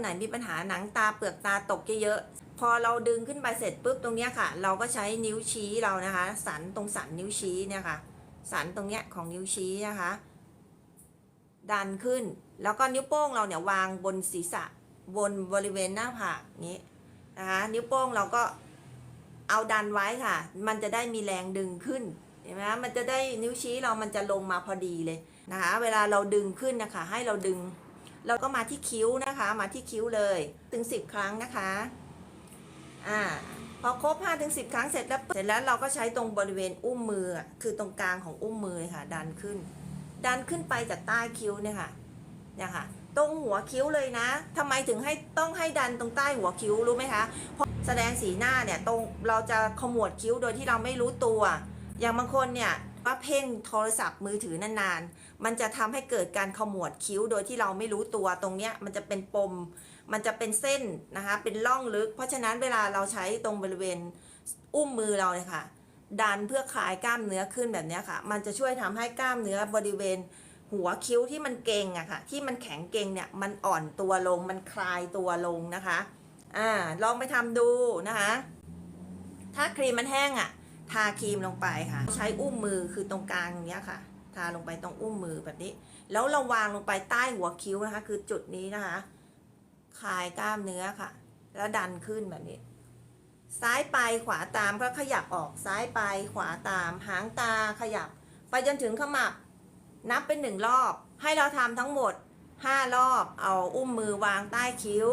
คนไหนมีปัญหาหนังตาเปลือกตาตกเยอะๆพอเราดึงขึ้นไปเสร็จปุ๊บตรงเนี้ยค่ะ เราก็ใช้นิ้วชี้เรานะคะ สันตรงสันนิ้วชี้เนี่ยค่ะ สันตรงเนี้ยของนิ้วชี้นะคะ ดันขึ้น แล้วก็นิ้วโป้งเราเนี่ยวางบนศีรษะบนบริเวณหน้าผากนี้นะคะ นิ้วโป้งเราก็เอาดันไว้ค่ะ มันจะได้มีแรงดึงขึ้นเห็นไหมคะมันจะได้นิ้วชี้เรามันจะลงมาพอดีเลยนะคะ เวลาเราดึงขึ้นนะคะ ให้เราดึง เราก็มาที่คิ้วนะคะ มาที่คิ้วเลยถึง 10 ครั้งนะคะอ่าพอครบ5ถึง10 ครั้งเสร็จแล้วเสร็จแล้วเราก็ใช้ตรงบริเวณอุ้มมือคือตรงกลางของอุ้มมือค่ะ ดันขึ้น ดันขึ้นไปจากใต้คิ้วเนี่ยค่ะเนี่ยค่ะ ตรงหัวคิ้วเลยนะทำไมถึงให้ต้องให้ดันตรงใต้หัวคิ้วรู้ไหมคะเพราะแสดงสีหน้าเนี่ยตรงเราจะขมวดคิ้วโดยที่เราไม่รู้ตัว อย่างบางคนเนี่ย ว่าเพ่งโทรศัพท์มือถือนานๆ มันจะทำให้เกิดการขมวดคิ้วโดยที่เราไม่รู้ตัวตรงเนี้ยมันจะเป็นปม มันจะเป็นเส้นนะคะเป็นร่องลึก เพราะฉะนั้นเวลาเราใช้ตรงบริเวณอุ้มมือเราเนี่ยค่ะ ดันเพื่อคลายกล้ามเนื้อขึ้นแบบนี้ค่ะ มันจะช่วยทำให้กล้ามเนื้อบริเวณหัวคิ้วที่มันเก่งอะค่ะ ที่มันแข็งเก่งเนี่ยมันอ่อนตัวลงมันคลายตัวลงนะคะอ่าลองไปทำดูนะคะ ถ้าครีมมันแห้งอะ ทาครีมลงไปค่ะ ใช้อุ้มมือคือตรงกลางอย่างเงี้ยค่ะ ทาลงไปตรงอุ้มมือแบบนี้ แล้วเราวางลงไปใต้หัวคิ้วนะคะ คือจุดนี้นะคะคลายกล้ามเนื้อค่ะ แล้วดันขึ้นแบบนี้ ซ้ายไปขวาตามก็ขยับออกซ้ายไปขวาตาม หางตาขยับ ไปจนถึงขมับ นับเป็นหนึ่งรอบ ให้เราทำทั้งหมด5รอบ เอาอุ้มมือวางใต้คิ้ว